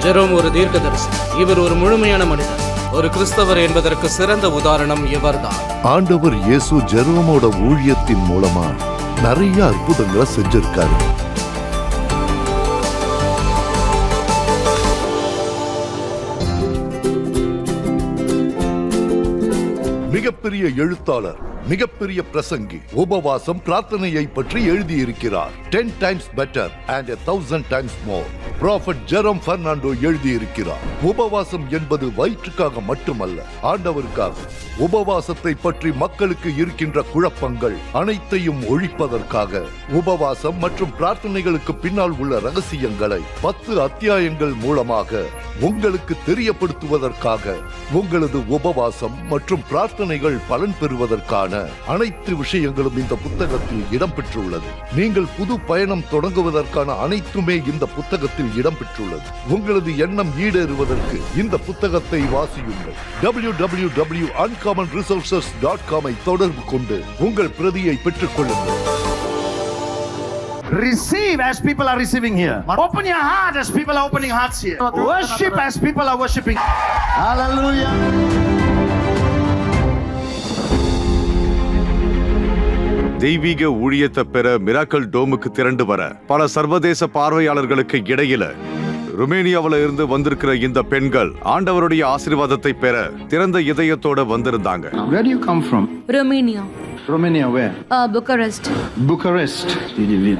Jerome ஒரு தீர்க்கதரிசி. இவர் ஒரு முழுமையான மனிதர். ஒரு கிறிஸ்தவர் என்பதற்கு சிறந்த உதாரணம் இவர்தான். ஆண்டவர் இயேசு ஜெரோமோட ஊழியத்தின் மூலமா நிறைய அற்புதங்களை செஞ்சிருக்காரு. மிகப்பெரிய எழுத்தாளர் மிகப்பெரிய பிரசங்கி உபவாசம் பிரார்த்தனையை பற்றி எழுதியிருக்கிறார். Ten times better and thousand times more prophet Jerome Fernando எழுதியிருக்கிறார். உபவாசம் என்பது வயிற்றுக்காக மட்டுமல்ல ஆண்டவருக்காக. உபவாசத்தை பற்றி மக்களுக்கு இருக்கின்ற குழப்பங்கள் அனைத்தையும் ஒழிப்பதற்காக. உபவாசம் மற்றும் பிரார்த்தனைகளுக்கு பின்னால் உள்ள ரகசியங்களை பத்து அத்தியாயங்கள் மூலமாக உங்களுக்கு தெரியப்படுத்துவதற்காக உங்களது உபவாசம் மற்றும் பிரார்த்தனைகள் பலன் பெறுவதற்கான அனைத்து விஷயங்களும் இந்த புத்தகத்தில் இடம்பெற்றுள்ளது நீங்கள் புது பயணம் தொடங்குவதற்கான அனைத்துமே இந்த புத்தகத்தில் இடம்பெற்றுள்ளது உங்களது எண்ணம் ஈடேறுவதற்கு இந்த புத்தகத்தை வாசியுங்கள் W W W uncommon resources dot காமை தொடர்பு கொண்டு உங்கள் பிரதியை பெற்றுக் கொள்ளுங்கள் Receive as people are receiving here. Open your heart as people are opening hearts here. Worship as people are worshiping. Hallelujah. தெய்வீக ஊழியத்தை பெற மிராக்கல் டோமுக்கு திரண்டு வர பல சர்வதேச பார்வையாளர்களுக்கு இடையில ருமேனியாவுல இருந்து வந்திருக்கிற இந்த பெண்கள் ஆண்டவருடைய ஆசீர்வாதத்தை பெற திறந்த இதயத்தோட வந்திருந்தாங்க Where do you come from? Romania, Romania, where? uh, Bucharest. Bucharest.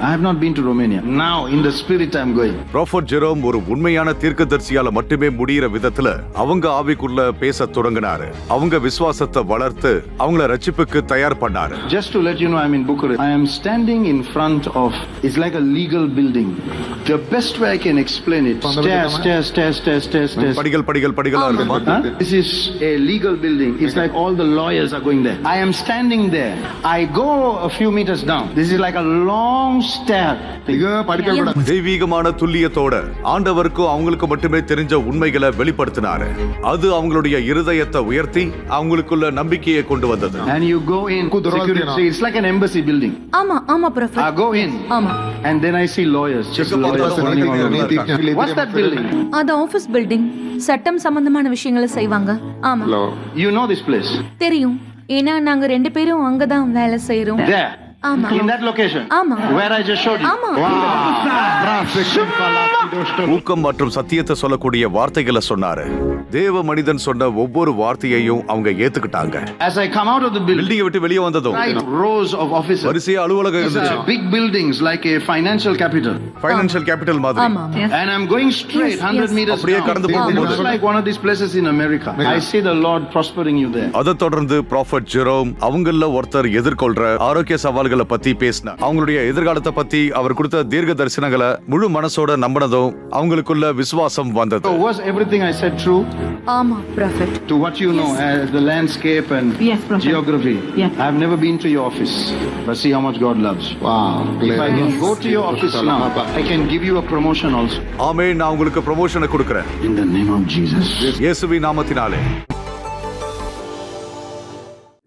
I have not been to Romania. Now, in the spirit, I'm going. Prophet Jerome ஒரு உண்மையான தீர்க்கதரிசியால மட்டுமே முடியிற விதத்துல அவங்க ஆவிக்குள்ள பேச தொடங்கினாரு அவங்க விசுவாசத்தை வளர்த்து அவங்கள ரட்சிப்புக்கு தயார் பண்ணாரு Just to let you know, I'm in Bucharest. I am standing in front of, it's like a legal building. The best way I can explain it, stairs, stairs, stairs, stairs, stairs, stairs. படிகள் படிகள் படிகளா இருக்குமா Huh? This is a legal building. It's like all the lawyers are going there. I am standing there. I go a few meters down. This is like a long stair. தெய்வீகமான துல்லியத்தோட ஆண்டவருக்கும் அவங்களுக்கு மட்டுமே தெரிஞ்ச உண்மைகளை வெளிப்படுத்தினாரு அது அவங்களுடைய இருதயத்தை உயர்த்தி அவங்களுக்குள்ள நம்பிக்கையை கொண்டு வந்தது And you go in. Security. It's like an embassy building. ஆமா ஆமா I prophet. go in. ஆமா And then I see lawyers. Just lawyers running all over. What's that building? அது ஆபீஸ் பில்டிங் சட்டம் சம்பந்தமான விஷயங்களை செய்வாங்க ஆமா You know this place. தெரியும் ஏன்னா நாங்க ரெண்டு பேரும் அங்கதான் வேலை செய்யறோம். ஆமா. ஆமா Where I just showed you. ஆமா ஊக்கம் மற்றும் சத்தியத்தை சொல்லக்கூடிய வார்த்தைகளை சொன்னாரு தேவ மனிதன் சொன்ன ஒவ்வொரு வார்த்தையையும் அவங்க ஏத்துக்கிட்டாங்க As I come out of the building, விட்டு வெளியே வந்ததும் right rows of officers. வரிசையா அலுவலகம் இருந்துச்சு Big buildings like a financial capital. Financial capital மாதிரி And I'm going straight Yes, 100 yes. meters அப்படியே. கடந்து போகும்போது. looks like one of these places in America. I see the Lord prospering you there. அதை தொடர்ந்து prophet Jerome அவங்கள ஒருத்தர் எதிர்கொள்ற ஆரோக்கிய சவால்களை பத்தி பேசினார் அவங்களுடைய எதிர்காலத்தை பத்தி அவர் கொடுத்த தீர்க்க தரிசனங்களை முழு மனசோட நம்பினதும் அவங்களுக்குள்ள விசுவாசம் வந்தது So was everything I said true ஆமா prophet. to what you know as the landscape and Yes, Prophet. geography? Yes. I've never been to your office, but see how much God loves. Wow. If I can go to your office now, I can give you a promotion also. ஆமே நான் உங்களுக்கு ப்ரமோஷனை கொடுக்கிறேன் In the name of Jesus. இயேசுவி நாமத்தினாலே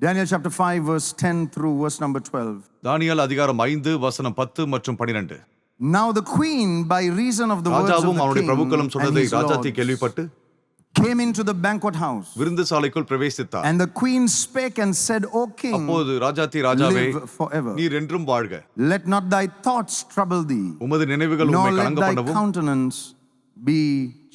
Daniel chapter 5, verse 10 through verse number 12. Daniel அதிகாரம் ஐந்து வசனம் பத்து மற்றும் பனிரெண்டு Now the queen, by reason of the words of ராஜாவும் the அவனுடைய king பிரபுக்களும் and சொன்னதை his ராஜாத்தி lords, கேள்விப்பட்டு came into the banquet house. விருந்து சாலைக்குள் பிரவேசித்தார் And the queen spake and said, O king, அப்போது ராஜாத்தி ராஜாவே live forever. நீர் என்றும் வாழ்க Let not thy thoughts trouble thee, உமது நினைவுகள் nor உம்மை let கலங்க thy பண்ணவும் countenance be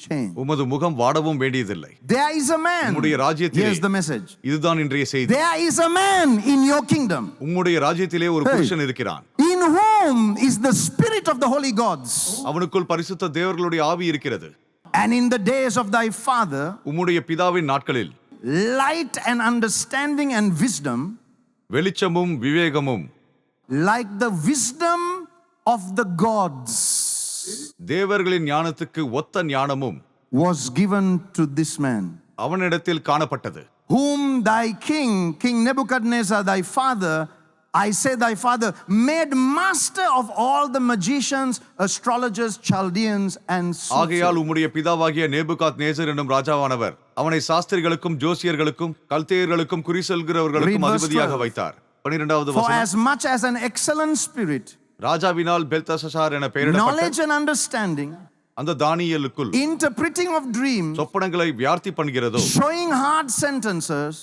changed. உமது முகம் வாடவும் வேண்டியதில்லை There is a man. உம்முடைய ராஜ்யத்திலே Here's the message. இதுதான் இன்றைய செய்தி There is a man in your kingdom உம்முடைய ராஜ்யத்திலே ஒரு Hey. புருஷன் இருக்கிறான் in whom is the spirit of the holy gods. அவனுக்குள் பரிசுத்த தேவர்களுடைய ஆவி இருக்கிறது And in the days of thy father, உம்முடைய பிதாவின் நாட்களில் light and understanding and wisdom, வெளிச்சமும் விவேகமும் like the wisdom of the gods, தேவர்களின் ஞானத்துக்கு ஒத்த ஞானமும் was given to this man, அவனிடத்தில் காணப்பட்டது whom thy king, King Nebuchadnezzar, thy father, I say thy father, made master of all the magicians, astrologers, Chaldeans, and ஆகையால். உம்முடைய பிதாவாகிய நேபுகாத் நேசர் என்னும் ராஜாவானவர் அவனை சாஸ்திரிகளுக்கும் ஜோசியர்களுக்கும் கல்தேயர்களுக்கும் குறி சொல்கிறவர்களுக்கும் அதிபதியாக 12. வைத்தார் வசனம் as much as an excellent spirit, ராஜாவினால் பெல்தசசார் என பெயரிடப்பட்ட knowledge and understanding, அந்த தானியலுக்குள் interpreting of dreams, சொப்பனங்களை வியார்த்தி பண்ணுகிறதும் showing hard sentences,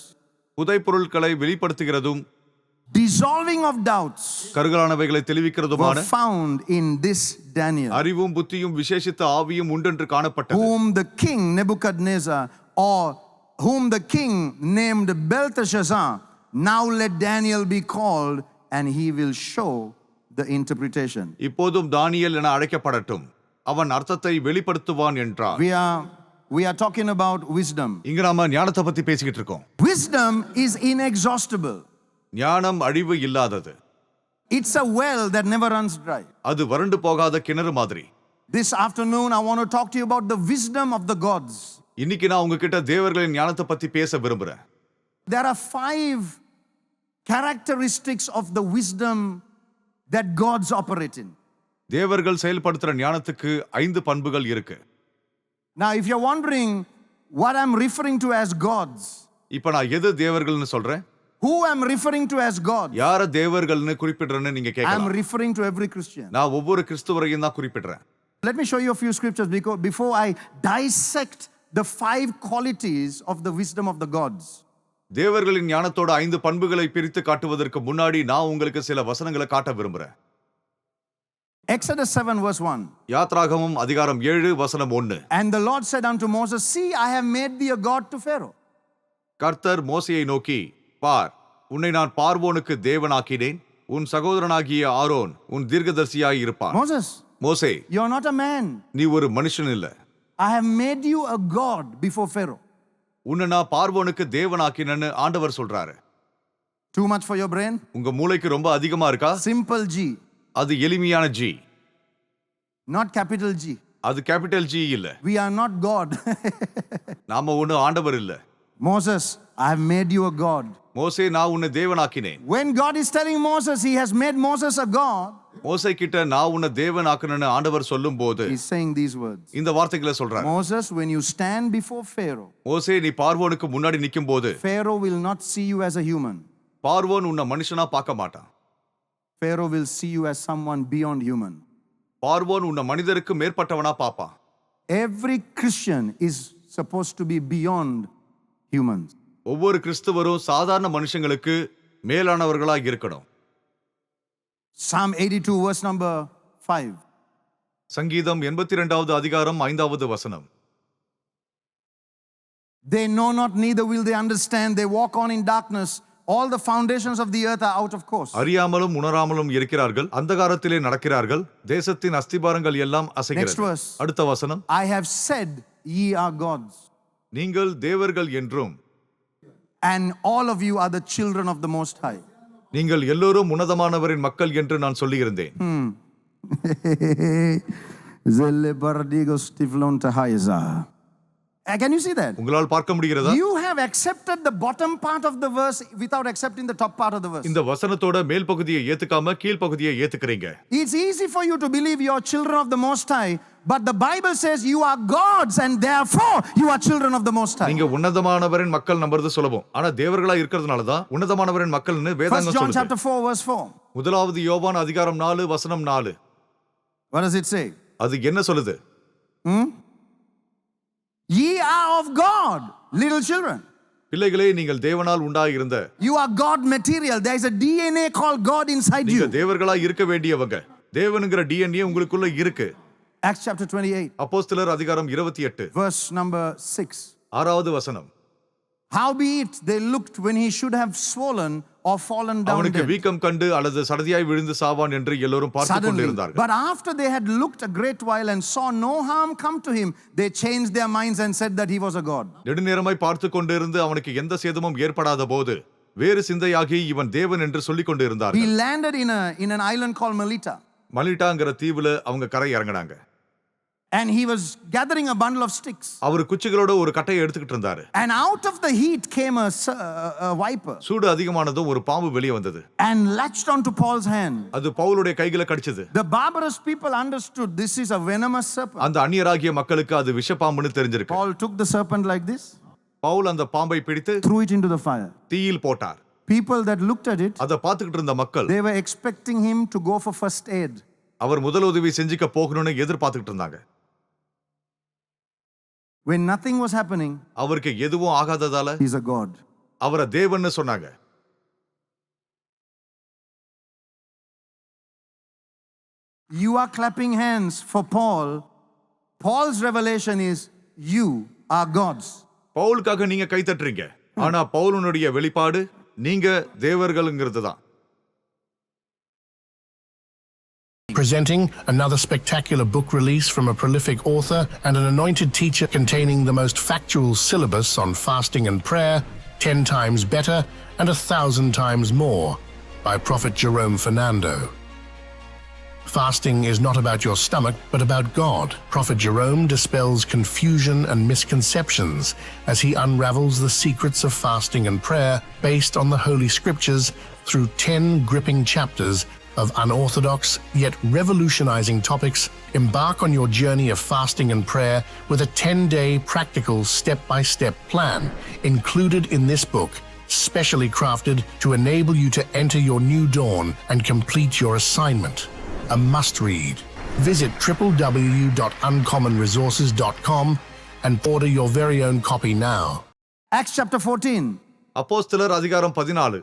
புதை பொருட்களை வெளிப்படுத்துகிறதும் dissolving of doubts கருகலானவைகளை தெளிவிக்கிறதுமான found in this Daniel, அறிவும் புத்தியும் விசேஷித்த ஆவியும் உண்டென்று காணப்பட்டது whom the king Nebuchadnezzar or whom the king named Belteshazzar. Now let Daniel be called and he will show the interpretation. இப்போதும் தானியல் என அழைக்கப்படட்டும் அவன் அர்த்தத்தை வெளிப்படுத்துவான் என்றார் We are we are talking about wisdom. இங்க நாம ஞானத்தை பத்தி பேசிக்கிட்டு இருக்கோம் Wisdom is inexhaustible. ஞானம் அழிவு இல்லாதது It's a well that never runs dry. அது வறண்டு போகாத கிணறு மாதிரி This afternoon, I want to talk to you about the wisdom of the gods. இன்னைக்கு நான் உங்ககிட்ட தேவர்களின் ஞானத்தை பத்தி பேச விரும்புறேன் There are five characteristics of the wisdom that gods operate in. தேவர்கள் செயல்படுத்துற ஞானத்துக்கு ஐந்து பண்புகள் இருக்கு Now, if you're wondering what I'm referring to as gods, இப்ப நான் எது தேவர்கள்னு சொல்றேன் who I'm referring to as gods, யார தேவர்கள்னு குறிப்பிடுறேன்னு நீங்க I'm கேட்கலாம் referring to every Christian. நான் ஒவ்வொரு கிறிஸ்துவரையும் தான் குறிப்பிடுறேன் Let me show you a few scriptures because before I dissect the five qualities of the wisdom of the gods. தேவர்களின் ஞானத்தோட ஐந்து பண்புகளை பிரித்து காட்டுவதற்கு முன்னாடி நான் உங்களுக்கு சில வசனங்களை காட்ட விரும்புறேன் Exodus 7, verse 1. யாத்ராகமும் அதிகாரம் ஏழு வசனம் ஒன்னு And the Lord said unto Moses, See, I have made thee a God to Pharaoh. கர்த்தர் மோசையை நோக்கி பார் உன்னை நான் பார்வோனுக்கு தேவனாக்கினேன் உன் சகோதரனாகிய ஆரோன் உன் தீர்க்கதரிசியாய் இருப்பான் Moses, மோசே you're not a man. நீ ஒரு மனுஷன் இல்ல I have made you a God before Pharaoh. உன்னை நான் பார்வோனுக்கு தேவனாக்கினேன்னு ஆண்டவர் சொல்றாரு Too much for your brain? உங்க மூளைக்கு ரொம்ப அதிகமா இருக்கா Simple G, அது எளிமையான ஜி not capital G. அது கேபிட்டல் ஜி இல்ல We are not God. நாம ஒண்ணு ஆண்டவர் இல்ல Moses, I have made you a God. மோசே நான் உன்னை தேவனாக்கினேன் When God is telling Moses he has made Moses a God, மோசே கிட்ட நான் உன்னை தேவனாக்கணும்னு ஆண்டவர் சொல்லும் போது he's saying these words. இந்த வார்த்தைகளை சொல்றாரு Moses, when you stand before Pharaoh, மோசே நீ பார்வோனுக்கு முன்னாடி நிக்கும் போது Pharaoh will not see you as a human. பார்வோன் உன்னை மனுஷனா பார்க்க மாட்டான் Pharaoh will see you as someone beyond human. பார்வோன் உன்னை மனிதருக்கு மேற்பட்டவனா பார்ப்பான் Every Christian is supposed to be beyond humans. ஒவ்வொரு கிறிஸ்துவரும் சாதாரண மனுஷங்களுக்கு மேலானவர்களா இருக்கணும் Psalm 82, verse number 5. சங்கீதம் எண்பத்தி ரெண்டாவது அதிகாரம் ஐந்தாவது வசனம் They know not, neither will they understand. They walk on in darkness. All the foundations of the earth are out of course. அறியாமலும் உணராமலும் இருக்கிறார்கள் அந்தகாரத்திலே நடக்கிறார்கள் தேசத்தின் அஸ்திபாரங்கள் எல்லாம் Next அசைகிறது verse. அடுத்த வசனம் I have said, Ye are gods, நீங்கள் தேவர்கள் என்றும் and all of you are the children of the Most High. நீங்கள் எல்லோரும் உன்னதமானவரின் மக்கள் என்று நான் சொல்லியிருந்தேன் Zelle paradigo stiflon tahaiza. Uh, Can you see that? உங்களால் பார்க்க முடிகிறதா You have accepted the bottom part of the verse without accepting the top part of the verse. இந்த வசனத்தோட மேல் பகுதியை ஏத்துக்காம கீழ் பகுதியை ஏத்துக்கிறீங்க It's easy for you to believe you're children of the Most High, but the Bible says you are gods and therefore you are children of the Most High. நீங்க உன்னதமானவரின் மக்கள் நம்புறது சுலபம் ஆனா தேவர்களா இருக்கிறதுனால தான் உன்னதமானவரின் மக்கள்னு வேதாங்கம் John சொல்லுது chapter 4, verse 4. முதலாவது யோவான் அதிகாரம் நாலு வசனம் நாலு What does it say? அது என்ன சொல்லுது Ye are of God, little children. பிள்ளைகளே நீங்கள் தேவனால் உண்டாயிருந்த You are God material. There is a DNA called God inside நீங்க you. தேவர்களா இருக்க வேண்டியவங்க தேவனுங்கிற டிஎன்ஏ உங்களுக்குள்ள இருக்கு Acts chapter 28, அப்போஸ்தலர் அதிகாரம் இருபத்தி எட்டு verse number 6. ஆறாவது வசனம் Howbeit they looked when he should have swollen or fallen down அவனுக்கு. வீக்கம் கண்டு அல்லது சடதியாய் விழுந்து சாவான் என்று எல்லோரும் பார்த்து. கொண்டிருந்தார்கள் But after they had looked a great while and saw no harm come to him, they changed their minds and said that he was a god. நெடுநேரமாய் பார்த்து கொண்டிருந்து அவனுக்கு எந்த சேதமும் ஏற்படாத போது வேறு சிந்தையாகி இவன் தேவன் என்று சொல்லிக் கொண்டு He landed in, a, in an island called Melita. மலிட்டாங்கிற தீவுல அவங்க கரை இறங்கினாங்க And he was gathering a bundle of sticks. அவர் குச்சிகளோட ஒரு கட்டையை எடுத்துக்கிட்டு இருந்தாரு And out of the heat came a, a viper சூடு அதிகமானதும் ஒரு பாம்பு வெளியே வந்தது and latched onto Paul's hand. அது பவுலுடைய கைகளை கடிச்சது The barbarous people understood this is a venomous serpent. அந்த அந்நியராகிய மக்களுக்கு அது விஷப்பாம்புன்னு தெரிஞ்சிருக்கு Paul took the serpent like this, Pavul அந்த பாம்பை பிடித்து threw it into the fire. தீயில் போட்டார் People that looked at it, அதை பார்த்துக்கிட்டு இருந்த மக்கள் they were expecting him to go for first aid. அவர் முதலுதவி செஞ்சுக்க போகணும்னு எதிர்பார்த்துக்கிட்டு இருந்தாங்க when nothing was happening, அவருக்கு எதுவும் ஆகாததால he's a God. அவரை தேவன்னு சொன்னாங்க You are clapping hands for Paul. Paul's revelation is you are gods. பவுலுக்காக நீங்க கை தட்டுறீங்க ஆனா பவுலனுடைய வெளிப்பாடு நீங்க தேவர்கள்ங்கிறது தான் Presenting another spectacular book release from a prolific author and an anointed teacher containing the most factual syllabus on fasting and prayer, 10 times better and a thousand times more, by Prophet Jerome Fernando. Fasting is not about your stomach, but about God. Prophet Jerome dispels confusion and misconceptions as he unravels the secrets of fasting and prayer based on the Holy Scriptures through 10 gripping chapters of unorthodox yet revolutionizing topics. Embark on your journey of fasting and prayer with a 10 day practical step by step plan included in this book specially crafted to enable you to enter your new dawn and complete your assignment. A must read. Visit www.uncommonresources.com and order your very own copy now. Acts chapter 14. அப்போஸ்தலர் அதிகாரம் பதினாலு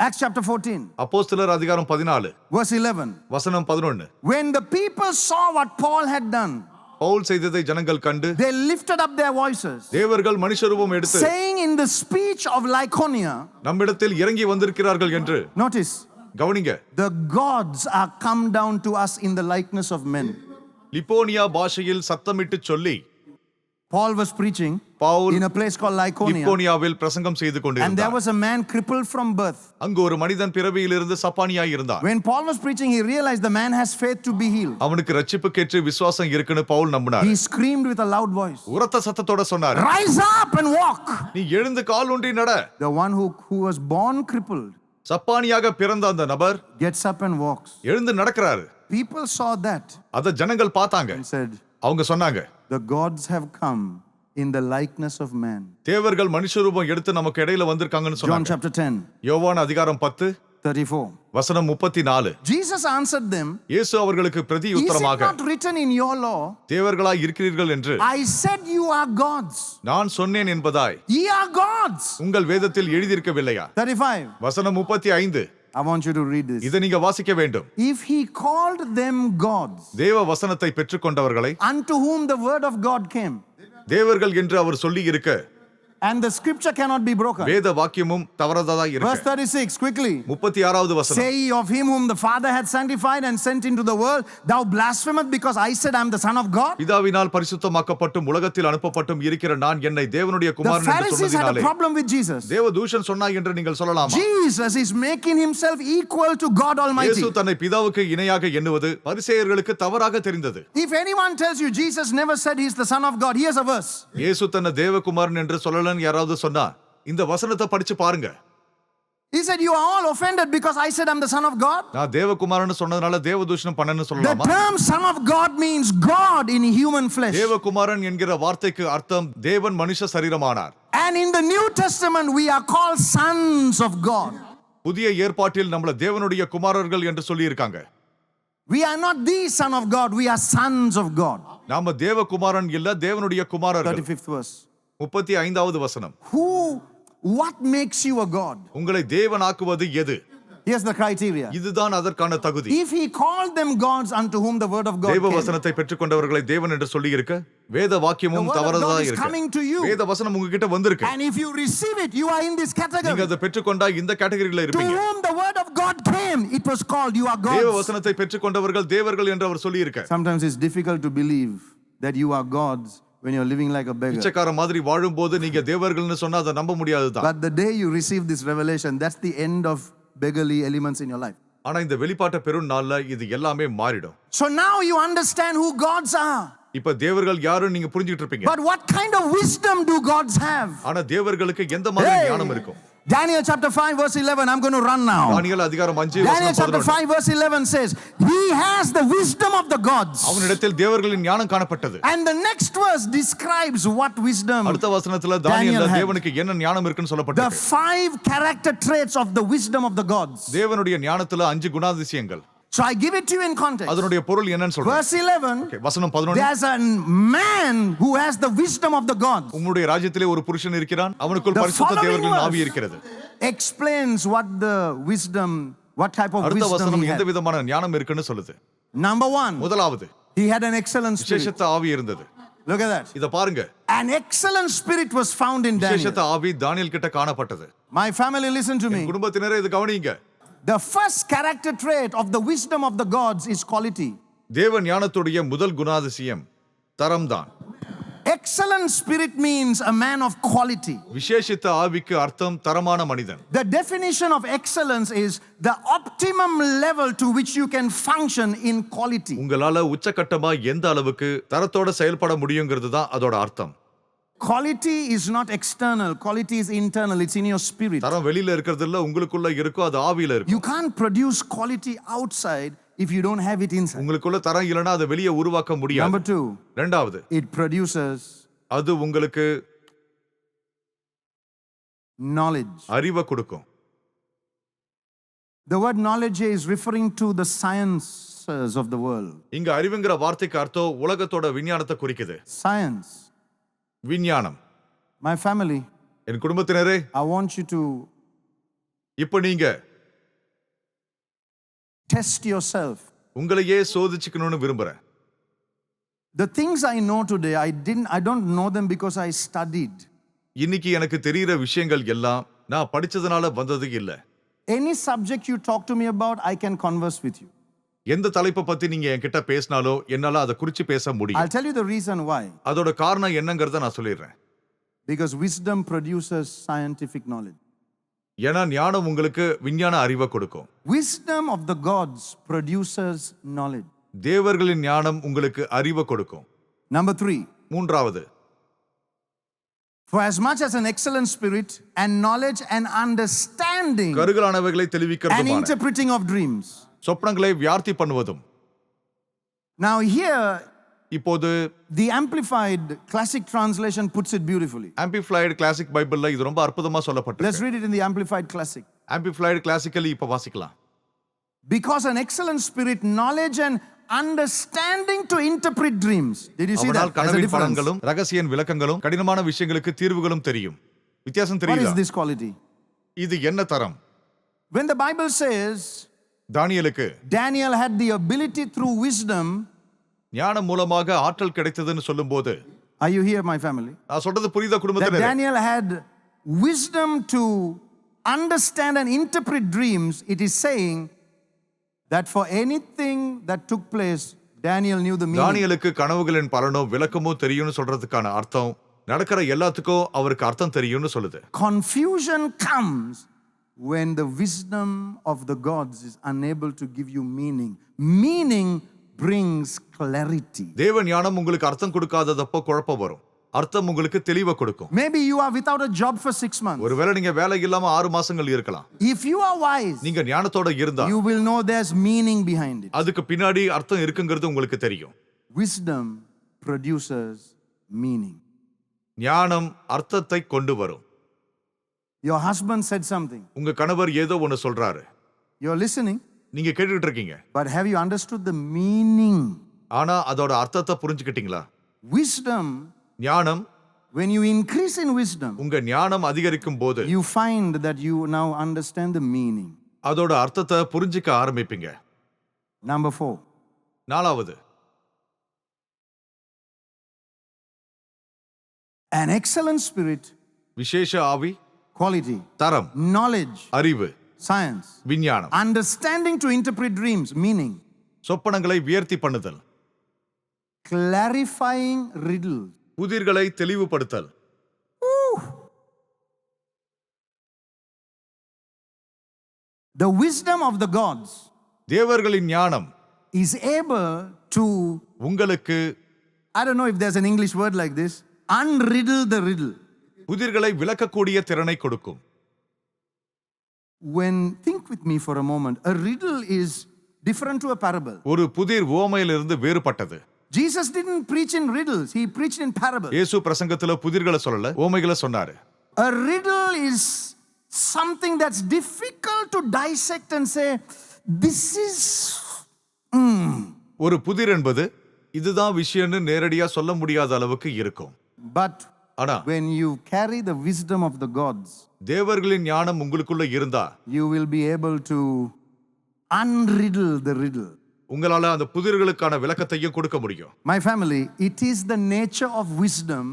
Acts chapter 14, அப்போஸ்தலர் அதிகாரம் பதினாலு verse 11. வசனம் பதினொன்னு When the people saw what Paul had done, Pavul செய்ததை ஜனங்கள் கண்டு they lifted up their voices, தேவர்கள் மனுஷரூபம் எடுத்து saying in the speech of Lyconia, நம்மிடத்தில் இறங்கி வந்திருக்கிறார்கள் என்று notice, கவனிங்க the gods are come down to us in the likeness of men. லிப்போனியா பாஷையில் சத்தமிட்டு சொல்லி Paul was preaching Pavul in a place called Lyconia, லிப்போனியாவில் பிரசங்கம் செய்து and there கொண்டிருந்தார் was a man crippled from birth. அங்கு ஒரு மனிதன் பிறவியிலிருந்து சப்பானியாய் இருந்தார் When Paul was preaching, he realized the man has faith to be healed. அவனுக்கு ரட்சிப்புக்கேற்று விசுவாசம் இருக்குன்னு பவுல் நம்பினார் He screamed with a loud voice, உரத்த சத்தத்தோட சொன்னார் Rise up and walk! நீ எழுந்து கால் ஊன்றி நட The one who, who was born crippled சப்பானியாக பிறந்த அந்த நபர் gets up and walks. எழுந்து நடக்கிறாரு People saw that அத ஜனங்கள் பார்த்தாங்க said, அவங்க சொன்னாங்க The gods have come in the likeness of man. தேவர்கள் மனுஷ ரூபம் எடுத்து நமக்கு இடையில வந்திருக்காங்கன்னு John சொன்னாங்க chapter 10, யோவான் அதிகாரம் பத்து 34. வசனம் முப்பத்தி நாலு Jesus answered them, இயேசு அவர்களுக்கு பிரதி Is it உத்தரமாக not written in your law? தேவர்களாய் இருக்கிறீர்கள் என்று I said you are gods. நான் சொன்னேன் என்பதாய் Ye are gods. உங்கள் வேதத்தில் எழுதியிருக்கவில்லையா 35. வசனம் முப்பத்தி ஐந்து I want you to read this. இதை நீங்க வாசிக்க வேண்டும் If he called them gods, தேவ வசனத்தை பெற்றுக்கொண்டவர்களை unto whom the word of God came, தேவர்கள் என்று அவர் சொல்லி இருக்க and the scripture cannot be broken. வேத வாக்கியமும் தவறதா Verse இருக்க 36, quickly. முப்பத்தி ஆறாவது வசனம் Say of him whom the Father had sanctified and sent into the world, Thou blasphemeth, because I said I am the Son of God? பிதாவினால் பரிசுத்தமாக்கப்பட்டும் உலகத்தில் அனுப்பப்பட்டும் இருக்கிற நான் என்னை தேவனுடைய The குமாரன் என்று Pharisees had a சொன்னதினாலே problem with Jesus. தேவ தூஷன் சொன்னாய் என்று நீங்கள் சொல்லலாமா Jesus is making himself equal to God Almighty. இயேசு தன்னை பிதாவுக்கு இணையாக எண்ணுவது பரிசேயர்களுக்கு தவறாக தெரிந்தது If anyone tells you Jesus never said he's the Son of God, here's a verse. இயேசு தன்னை தேவகுமாரன் என்று சொல்லலன்னு யாராவது சொன்னா இந்த வசனத்தை படிச்சு பாருங்க He said, You are all offended because I said I'm the Son of God. நான் தேவகுமாரன் சொன்னதுனால தேவதூஷணம் பண்ணன்னு The சொல்லலாமா term Son of God means God in human flesh. தேவகுமாரன் என்கிற வார்த்தைக்கு அர்த்தம் தேவன் மனுஷ சரீரமானார் And in the New Testament, we are called sons of God. புதிய ஏற்பாட்டில் நம்மள தேவனுடைய குமாரர்கள் என்று சொல்லி இருக்காங்க We are not the Son of God, we are sons of God. நாம தேவகுமாரன் இல்ல தேவனுடைய குமாரர்கள் 35th verse. முப்பத்தி ஐந்தாவது வசனம் Who, what makes you a God? உங்களை தேவனாக்குவது எது Here's the criteria. இதுதான் அதற்கான தகுதி If he called them gods unto whom the word of God தேவ வசனத்தை பெற்றுக்கொண்டவர்களை தேவன் என்று சொல்லி இருக்க வேத வாக்கியமும் தவறதா to. இருக்கு வேத வசனம் உங்ககிட்ட வந்திருக்கு and if you receive it, you are in this நீங்க category. அதை பெற்றுக்கொண்டா இந்த கேட்டகரியில To இருப்பீங்க whom the word of God came, it was called, You are தேவ gods. வசனத்தை பெற்றுக்கொண்டவர்கள் தேவர்கள் என்று அவர் சொல்லி இருக்க Sometimes it's difficult to believe that you are gods when you're living like a beggar. பிச்சைக்கார மாதிரி வாழும்போது நீங்க தேவர்கள்னு சொன்னா அதை நம்ப முடியாதுதான் But the day you receive this revelation, that's the end of beggarly elements in your life. ஆனா இந்த வெளிப்பாட்டை பெரும் நாள்ல இது எல்லாமே மாறிடும் So now you understand who gods are. இப்ப தேவர்கள் யாருன்னு நீங்க புரிஞ்சுட்டு இருப்பீங்க But what kind of wisdom do gods have? ஆனா தேவர்களுக்கு எந்த மாதிரி! ஞானம் இருக்கும் Daniel chapter 5, verse 11. I'm going to run now. தானியேல் அதிகாரம் அஞ்சு Daniel வசனம் chapter 11. 5, verse 11 says, He has the wisdom of the gods. அவனிடத்தில் தேவர்களின் ஞானம் காணப்பட்டது And the next verse describes what wisdom, அடுத்த வசனத்துல had. தேவனுக்கு என்ன ஞானம் இருக்குன்னு the சொல்லப்பட்டிருக்கு five character traits of the wisdom of the gods. தேவனுடைய ஞானத்துல அஞ்சு குணாதிசயங்கள் So I give it to you in context. அதனுடைய பொருள் என்னன்னு சொல்றேன் Verse 11 Okay, வசனம் பதினொன்று There's a man who has the wisdom of the gods. உம்முடைய ராஜ்யத்திலே ஒரு புருஷன் இருக்கிறான் அவனுக்குள் The பரிசுத்த following தேவர்களின் ஆவி இருக்கிறது explains what the wisdom, what type of அடுத்த wisdom வசனம் he எந்த. விதமான ஞானம் இருக்குன்னு சொல்லுது Number one, முதலாவது he had an excellent spirit. விசேஷத்த ஆவி இருந்தது Look at that. இத பாருங்க An excellent spirit was found in விசேஷத்த Daniel. ஆவி தானியல் கிட்ட காணப்பட்டது My family, listen to me. குடும்பத்தினரே இது கவனிங்க The first character trait of the wisdom of the gods is quality. தேவ ஞானத்துடைய முதல் குணாதிசயம் தரம்தான் Excellent spirit means a man of quality. விசேஷித்த ஆவிக்கு அர்த்தம் தரமான மனிதன் The definition of excellence is the optimum level to which you can function in quality. உங்களால உச்சக்கட்டமா எந்த அளவுக்கு தரத்தோட செயல்பட முடியுங்கிறது தான் அதோட அர்த்தம் Quality is not external, quality is internal, it's in your spirit. தரம் வெளியில இருக்கிறது இல்ல உங்களுக்குள்ள இருக்கும் அது ஆவியில இருக்கும் You can't produce quality outside if you don't have it inside. உங்களுக்குள்ள தரம் இல்லைன்னா அதை வெளியே உருவாக்க முடியாது two, ரெண்டாவது it produces அது உங்களுக்கு knowledge. அறிவை கொடுக்கும் The word knowledge is referring to the sciences of the world. இங்க அறிவுங்கிற வார்த்தைக்கு அர்த்தம் உலகத்தோட விஞ்ஞானத்தை குறிக்குது Science. விஞ்ஞானம் My family, N குடும்பத்தினரே I want you to இப்ப நீங்க test yourself. உங்களையே சோதிச்சுக்கணும்னு விரும்புறேன் The things I know today, I didn't I don't know them because I studied. இன்னைக்கு எனக்கு தெரியிற விஷயங்கள் எல்லாம் நான் படிச்சதுனால வந்தது இல்ல Any subject you talk to me about, I can converse with you. எந்த தலைப்பை பத்தி நீங்க என்கிட்ட பேசினாலோ என்னால அதை குறிச்சு பேச I'll முடியும் tell you the reason why. அதோட காரணம் என்னங்கறத நான் சொல்லிடுறேன் Because wisdom produces scientific knowledge. ஏன்னா ஞானம் உங்களுக்கு விஞ்ஞான அறிவை கொடுக்கும் Wisdom of the gods produces knowledge. தேவர்களின் ஞானம் உங்களுக்கு அறிவை கொடுக்கும் Number three, மூன்றாவது for as much as an excellent spirit and knowledge and understanding கருகலானவைகளை and தெளிவிக்கிறதுமான interpreting of dreams. சொப்னங்களை வியார்த்தி பண்ணுவதும் Now, here, இப்போது the Amplified Classic Translation puts it beautifully. Amplified classic பைபிள்ல இது ரொம்ப அற்புதமா Let's சொல்லப்பட்டிருக்கு read it in the Amplified Classic. Amplified classically இப்ப வாசிக்கலாம் Because an excellent spirit, knowledge, and understanding to interpret dreams. Did you see அவனால் that? There's a கனவின் difference. பலன்களும் ரகசியன் விளக்கங்களும் கடினமான விஷயங்களுக்கு தீர்வுகளும் தெரியும் வித்தியாசம் What தெரியுதா is this quality? இது என்ன தரம் When the Bible says தானியலுக்கு Daniel had the ability through wisdom, ஞானம் மூலமாக ஆற்றல் கிடைத்ததுன்னு சொல்லும்போது are you here, my family? நான் சொல்றது புரியுதா குடும்பத்தினர் Daniel had wisdom to understand and interpret dreams, it is saying that for anything that took place, Daniel knew the meaning. தானியலுக்கு கனவுகளின் பலனோ விளக்கமோ தெரியும்னு சொல்றதுக்கான அர்த்தம் நடக்கிற எல்லாத்துக்கும் அவருக்கு அர்த்தம் தெரியும்னு சொல்லுது Confusion comes when the wisdom of the gods is unable to give you meaning. Meaning brings clarity. தேவ ஞானம் உங்களுக்கு அர்த்தம் கொடுக்காததப்போ குழப்பம் வரும் அர்த்தம் உங்களுக்கு தெளிவை கொடுக்கும் Maybe you are without a job for six months. ஒருவேளை நீங்க வேலை இல்லாம ஆறு மாசங்கள் இருக்கலாம் If you are wise, நீங்க ஞானத்தோட இருந்தா you will know there's meaning behind it. அதுக்கு பின்னாடி அர்த்தம் இருக்குங்கிறது உங்களுக்கு தெரியும் Wisdom produces meaning. ஞானம் அர்த்தத்தை கொண்டு வரும் Your husband said something. உங்க கணவர் ஏதோ ஒண்ணு சொல்றாரு You're listening, நீங்க கேட்டுட்டு இருக்கீங்க but have you understood the meaning? ஆனா அதோட அர்த்தத்தை புரிஞ்சுக்கிட்டீங்களா Wisdom, ஞானம் when you increase in wisdom, உங்க ஞானம் அதிகரிக்கும் போது you find that you now understand the meaning. அதோட அர்த்தத்தை புரிஞ்சுக்க ஆரம்பிப்பீங்க Number four, நாலாவது an excellent spirit, விசேஷ ஆவி quality, தரம் knowledge, அறிவு science, விஞ்ஞானம் understanding to interpret dreams, meaning, சொப்பனங்களை வியர்த்தி பண்ணுதல் clarifying riddles. புதிர்களை தெளிவுபடுத்தல் The wisdom of the gods தேவர்களின் ஞானம் is able to, உங்களுக்கு I don't know if there's an English word like this, unriddle the riddle. புதிர்களை விளக்கக்கூடிய திறனை கொடுக்கும் When, think with me for a moment, a riddle is different to a parable. ஒரு புதிர் உவமையிலிருந்து வேறுபட்டது Jesus didn't preach in riddles, he preached in parables. இயேசு பிரசங்கத்துல புதிர்களை சொல்லல உவமைகளை சொன்னாரு A riddle is something that's difficult to dissect and say, this is ஒரு புதிர் என்பது இதுதான் விஷயம்னு நேரடியா சொல்ல முடியாத அளவுக்கு இருக்கும் But ஆனா when you carry the wisdom of the gods, தேவர்களின் ஞானம் உங்களுக்குள்ள இருந்தா you will be able to unriddle the riddle. உங்களால அந்த புதிர்களுக்கான விளக்கத்தையும் கொடுக்க முடியும் My family, it is the nature of wisdom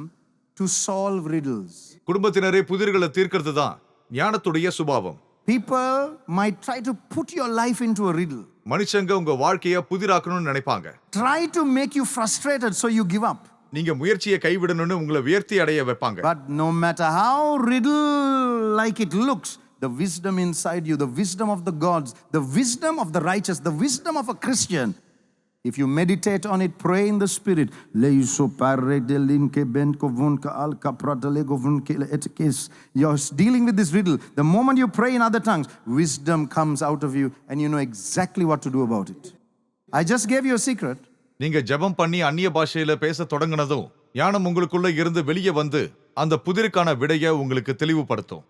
to solve riddles. குடும்பத்தினரே புதிர்களை தீர்க்கிறது தான் ஞானத்துடைய சுபாவம் People might try to put your life into a riddle, மனுஷங்க உங்க வாழ்க்கைய புதிராக்கணும்னு நினைப்பாங்க try to make you frustrated so you give up. நீங்க முயற்சியை கைவிடணும்னு உங்களை உயர்த்தி அடைய வைப்பாங்க But no matter how riddle like it looks, the wisdom inside you, the wisdom of the gods, the wisdom of the righteous, the wisdom of a Christian, if you meditate on it, pray in the spirit. "Leiso paredelin ke ben kovun ka al ka pratale govun ke le et kes." You're dealing with this riddle. The moment you pray in other tongues, wisdom comes out of you and you know exactly what to do about it. I just gave you a secret. நீங்க ஜெபம் பண்ணி அந்நிய பாஷையில பேச தொடங்கினதும் ஞானம் உங்களுக்குள்ள இருந்து வெளியே வந்து அந்த புதிருக்கான விடைய உங்களுக்கு தெளிவுபடுத்தும்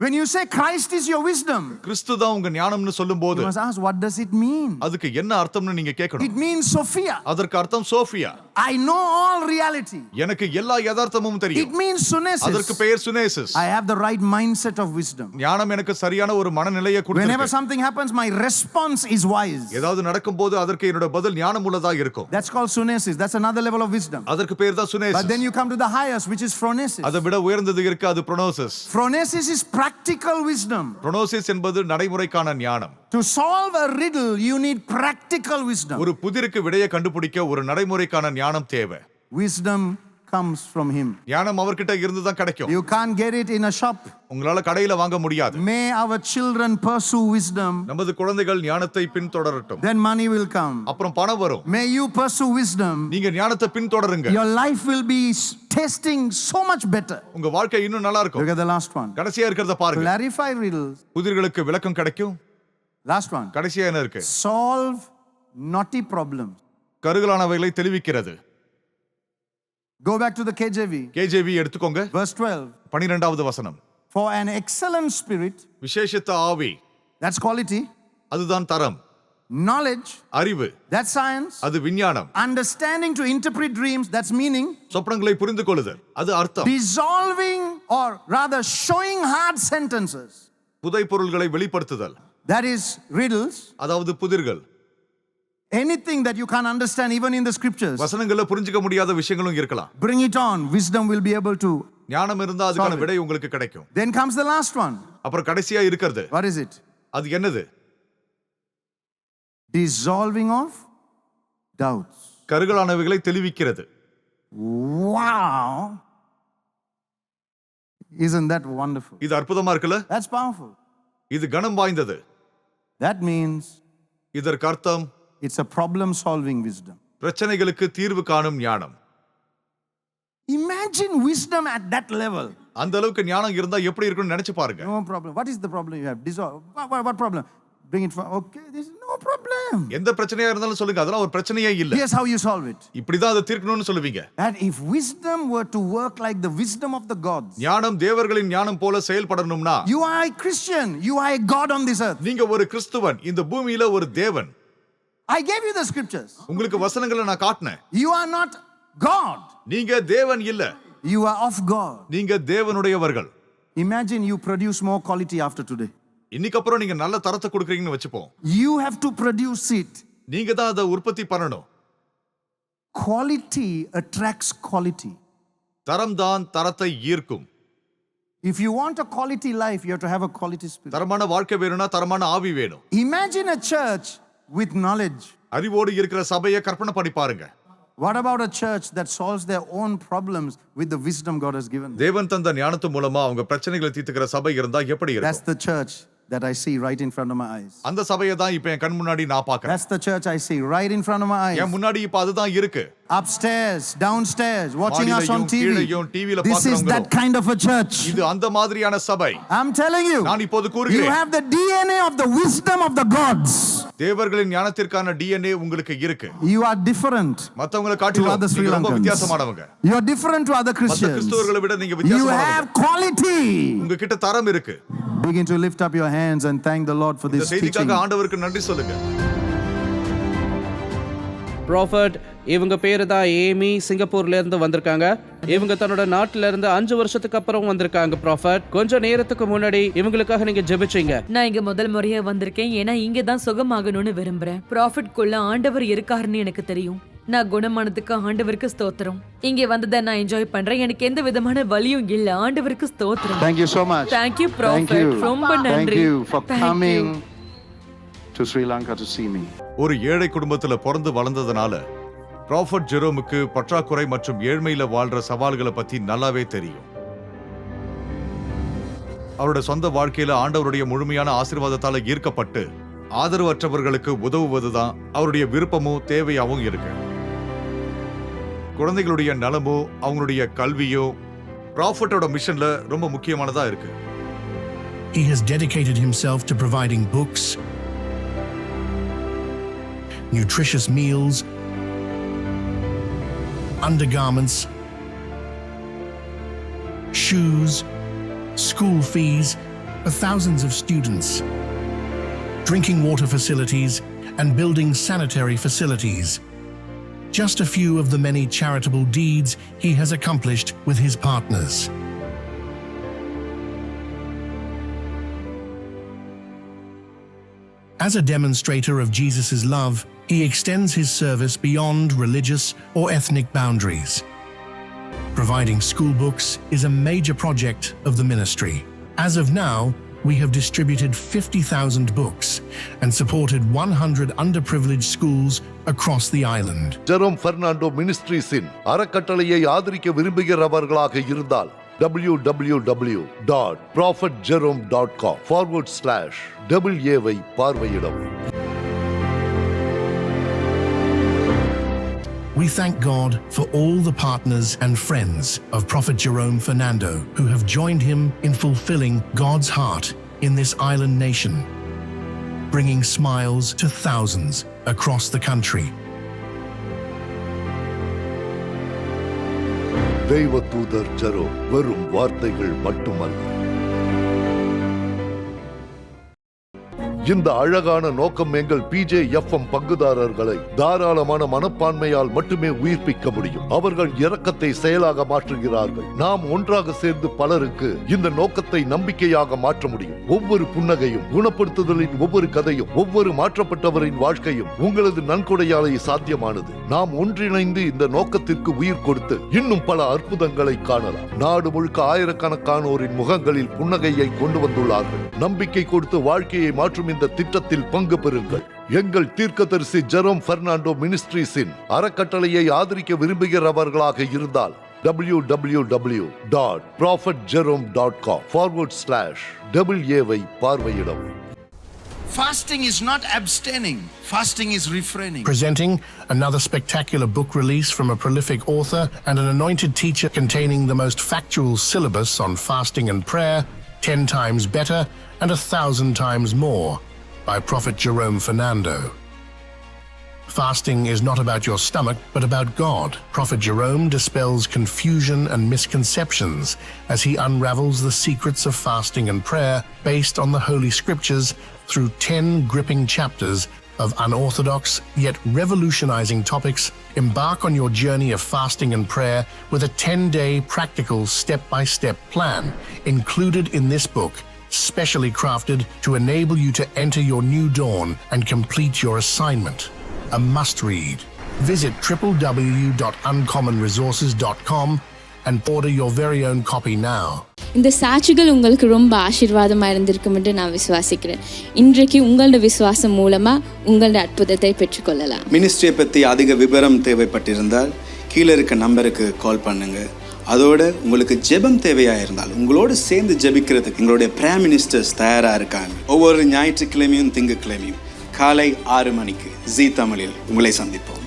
When you say Christ is your wisdom, கிறிஸ்து தான் உங்க ஞானம்னு சொல்லும் you must ask, what does it mean? அதுக்கு என்ன அர்த்தம்னு நீங்க It கேட்கணும் means Sophia. அதற்கு அர்த்தம் Sophia I know all reality. எனக்கு எல்லா யதார்த்தமும் It தெரியும் means அதற்கு sunesis. பெயர் சுனேசிஸ் I have the right mindset of wisdom. ஞானம் எனக்கு சரியான ஒரு மனநிலையை Whenever கொடுத்து something happens, my response is wise. ஏதாவது நடக்கும்போது அதற்கு என்னோட பதில் ஞானம் உள்ளதா இருக்கும் That's called sunesis. That's another level of wisdom. அதற்கு பேர் தான் But then you come to the highest, which is phronesis. அதை விட உயர்ந்தது இருக்கு அது ப்ரொனோசிஸ் Phronesis is practical wisdom. ப்ரொனோசிஸ் என்பது நடைமுறைக்கான ஞானம் To solve a riddle, you need practical wisdom. ஒரு புதிருக்கு விடையை கண்டுபிடிக்க ஒரு நடைமுறைக்கான ஞானம் தேவை Wisdom comes from Him. ஞானம் அவர்கிட்ட இருந்து தான் கிடைக்கும் You can't get it in a shop. உங்களால கடையில வாங்க முடியாது May our children pursue wisdom, நமது குழந்தைகள் ஞானத்தை பின்தொடரட்டும் then money will come. அப்புறம் பணம் வரும் May you pursue wisdom. நீங்க ஞானத்தை பின்தொடருங்க Your life will be tasting so much better. உங்க வாழ்க்கை இன்னும் நல்லா Look இருக்கும் at the last one. கடைசியா இருக்கிறத பாருங்க Clarify riddles. புதிர்களுக்கு விளக்கம் கிடைக்கும் Last one. கடைசியா என்ன இருக்கு Solve knotty problems. கருகலானவைகளை தெளிவிக்கிறது Go back to the KJV, KJV எடுத்துக்கோங்க verse 12. பனிரெண்டாவது வசனம் For an excellent spirit, விசேஷித்த ஆவி that's quality, அதுதான் தரம் knowledge, அறிவு that's science, அது விஞ்ஞானம் understanding to interpret dreams, that's meaning, சொப்பனங்களை புரிந்து கொள்ளுதல் அது அர்த்தம் dissolving or rather showing hard sentences, புதை பொருள்களை வெளிப்படுத்துதல் that is riddles, அதாவது புதிர்கள் anything that you can't understand even in the scriptures. வசனங்கள்ல புரிஞ்சுக்க முடியாத விஷயங்களும் இருக்கலாம் Bring it on. Wisdom will be able to. ஞானம் இருந்தா அதுக்கான. விடை உங்களுக்கு கிடைக்கும் Then comes the last one. அப்புறம் கடைசியா இருக்கிறது What is it? அது என்னது Dissolving of doubts. கருகலானவைகளை தெளிவிக்கிறது Wow. Isn't that wonderful? இது அற்புதமா இருக்குல்ல That's powerful. இது கனம் வாய்ந்தது That means இதற்கு அர்த்தம் it's a problem solving wisdom. பிரச்சனைகளுக்கு தீர்வு காணும் ஞானம் Imagine wisdom at that level. அந்த அளவுக்கு ஞானம் இருந்தா எப்படி இருக்கும்னு நினைச்சு பாருங்க No problem. What is the problem you have? Dissolve. What, what, what problem? Bring it for. Okay, this is no problem. எந்த பிரச்சனையா இருந்தாலும் சொல்லுங்க அதெல்லாம் ஒரு பிரச்சனையே இல்ல Here's how you solve it. இப்படிதான் அதை தீர்க்கணும்னு சொல்லுவீங்க That if wisdom were to work like the wisdom of the gods, ஞானம் தேவர்களின் ஞானம் போல செயல்படணும்னா you are a Christian, you are a God on this earth. நீங்க ஒரு கிறிஸ்துவன் இந்த பூமியில ஒரு தேவன் I gave you the scriptures. உங்களுக்கு வசனங்களை நான் காட்டினேன் You are not God, நீங்க தேவன் இல்ல you are of God. நீங்க தேவனுடையவர்கள் Imagine you produce more quality after today. இன்னைக்கு அப்புறம் நீங்க நல்ல தரத்தை கொடுக்குறீங்கன்னு வச்சுப்போம் You have to produce it. நீங்க தான் அதை உற்பத்தி பண்ணணும் Quality attracts quality. தரம் தான் தரத்தை ஈர்க்கும் If you want a quality life, you have to have a quality spirit. தரமான வாழ்க்கை வேணும்னா தரமான ஆவி வேணும் Imagine a church with knowledge. அறிவோடு இருக்கிற சபையை கற்பனை பண்ணி பாருங்க What about a church that solves their own problems with the wisdom God has given them? தேவன் தந்த ஞானத்து மூலமா அவங்க பிரச்சனைகளை தீர்த்துக்கிற சபை இருந்தா எப்படி That's இருக்கும் the church that I see right in front of my eyes. அந்த சபையை தான் இப்ப என் கண் முன்னாடி நான் பாக்குறேன் That's the church I see right in front of my eyes. என் முன்னாடி இப்ப அதுதான் இருக்கு Upstairs, downstairs, watching us on TV. This is that kind of a church. இது அந்த மாதிரியான சபை I'm telling you, நான் இப்போது you have the DNA of the wisdom of the gods. தேவர்களின் ஞானத்திற்கான டிஎன்ஏ உங்களுக்கு இருக்கு You are different மத்தவங்களை காட்டிலும் other Sri நீங்க ரொம்ப Lankans. வித்தியாசமானவங்க You are different to other மத்த Christians. கிறிஸ்தவர்களை விட நீங்க You வித்தியாசமானவங்க have quality. உங்ககிட்ட தரம் இருக்கு Begin to lift up your hands and thank the Lord for இந்த this teaching. செய்திக்காக ஆண்டவருக்கு நன்றி சொல்லுங்க ப்ராஃபட் இவங்க பேரு தான் ஏமி சிங்கப்பூர்ல இருந்து வந்திருக்காங்க இவங்க தன்னோட நாட்டுல இருந்து அஞ்சு வருஷத்துக்கு அப்புறம் வந்திருக்காங்க ப்ராஃபட் கொஞ்ச நேரத்துக்கு முன்னாடி இவங்களுக்காக நீங்க ஜெபிச்சீங்க நான் இங்க முதல் முறையா வந்திருக்கேன் ஏன்னா இங்க தான் சுகமாகணும்னு விரும்புறேன் ப்ராஃபிட்குள்ள ஆண்டவர் இருக்காருன்னு எனக்கு தெரியும் நான் குணமானதுக்கு ஆண்டவருக்கு ஸ்தோத்திரம் இங்க வந்ததை நான் என்ஜாய் பண்றேன் எனக்கு எந்த விதமான வலியும் இல்ல ஆண்டவருக்கு ஸ்தோத்திரம் Thank you so much. Thank you, Thank Prophet. you. ரொம்ப Thank நன்றி. you for Thank you. coming to Sri Lanka to see me. ஒரு ஏழை குடும்பத்துல பிறந்து வளர்ந்ததுனால ப்ராஃபட் ஜெரோமுக்கு பற்றாக்குறை மற்றும் ஏழ்மையில வாழ்ற சவால்களை பத்தி நல்லாவே தெரியும். அவரோட சொந்த வாழ்க்கையில ஆண்டவருடைய முழுமையான ஆசீர்வாதத்தால ஈர்க்கப்பட்டு ஆதரவற்றவர்களுக்கு உதவுவதுதான் அவருடைய விருப்பமும் தேவையாகவும் இருக்கு. குழந்தைகளுடைய நலமோ அவங்களுடைய கல்வியோ ப்ராஃபட்டோட மிஷன்ல ரொம்ப முக்கியமானதா இருக்கு. He has dedicated himself to providing books, nutritious meals, undergarments, shoes, school fees for thousands of students, drinking water facilities, and building sanitary facilities. Just a few of the many charitable deeds he has accomplished with his partners. As a demonstrator of Jesus' love, he extends his service beyond religious or ethnic boundaries. Providing school books is a major project of the ministry. As of now, we have distributed 50,000 books and supported 100 underprivileged schools across the island. Jerome Fernando மினிஸ்ட்ரீஸின் அறக்கட்டளையை ஆதரிக்க விரும்புகிறவர்களாக இருந்தால் W W W dot prophet We thank God for all the partners and friends of Prophet Jerome Fernando who have joined him in fulfilling God's heart in this island nation, bringing smiles to thousands across the country. தெய்வ தூதர் Jerome வெறும் வார்த்தைகள் மட்டுமல்ல இந்த அழகான நோக்கம் எங்கள் PJ FM பங்குதாரர்களை தாராளமான மனப்பான்மையால் மட்டுமே உயிர்ப்பிக்க முடியும். அவர்கள் இரக்கத்தை செயலாக மாற்றுகிறார்கள். நாம் ஒன்றாக சேர்ந்து பலருக்கு இந்த நோக்கத்தை நம்பிக்கையாக மாற்ற முடியும். ஒவ்வொரு புன்னகையும் குணப்படுத்துதலின் ஒவ்வொரு கதையும் ஒவ்வொரு மாற்றப்பட்டவரின் வாழ்க்கையும் உங்களது நன்கொடையாலே சாத்தியமானது. நாம் ஒன்றிணைந்து இந்த நோக்கத்திற்கு உயிர் கொடுத்து இன்னும் பல அற்புதங்களை காணலாம். நாடு முழுக்க ஆயிரக்கணக்கானோரின் முகங்களில் புன்னகையை கொண்டு வந்துள்ளார்கள். நம்பிக்கை கொடுத்து வாழ்க்கையை மாற்றும் இந்த திட்டத்தில் பங்கு பெறுங்கள் எங்கள் தீர்க்கதரிசி ஜெரோம் பெர்னாண்டோ மினிஸ்ட்ரீஸின் அறக்கட்டளையை ஆதரிக்க விரும்புகிறவர்களாக இருந்தால் W W W dot prophet Jerome dot com forward slash double ஏவை பார்வையிடவும் Fasting is not abstaining, fasting is refraining. Presenting another spectacular book release from a prolific author and an anointed teacher containing the most factual syllabus on fasting and prayer, 10 times better and a thousand times more, by Prophet Jerome Fernando. Fasting is not about your stomach, but about God. Prophet Jerome dispels confusion and misconceptions as he unravels the secrets of fasting and prayer based on the Holy Scriptures through 10 gripping chapters of unorthodox yet revolutionizing topics. Embark on your journey of fasting and prayer with a 10 day practical step by step plan included in this book specially crafted to enable you to enter your new dawn and complete your assignment. A must read. Visit www.uncommonresources.com and order your very own copy now. இந்த சாட்சிகள் உங்களுக்கு ரொம்ப ஆசீர்வாதமாக இருந்திருக்கும்னு நான் விசுவாசிக்கிறேன் இன்றைக்கு உங்களோட விசுவாசம் மூலமாக உங்களோட அற்புதத்தை பெற்றுக்கொள்ளலாம் மினிஸ்ட்ரியை பற்றி அதிக விவரம் தேவைப்பட்டிருந்தால் கீழே இருக்க நம்பருக்கு கால் பண்ணுங்க அதோடு உங்களுக்கு ஜெபம் தேவையாக இருந்தால் உங்களோடு சேர்ந்து ஜெபிக்கிறதுக்கு எங்களுடைய பிரைம் மினிஸ்டர்ஸ் தயாராக இருக்காங்க. ஒவ்வொரு ஞாயிற்றுக்கிழமையும் திங்கக்கிழமையும் காலை ஆறு மணிக்கு ஜீ தமிழில் உங்களை சந்திப்போம்.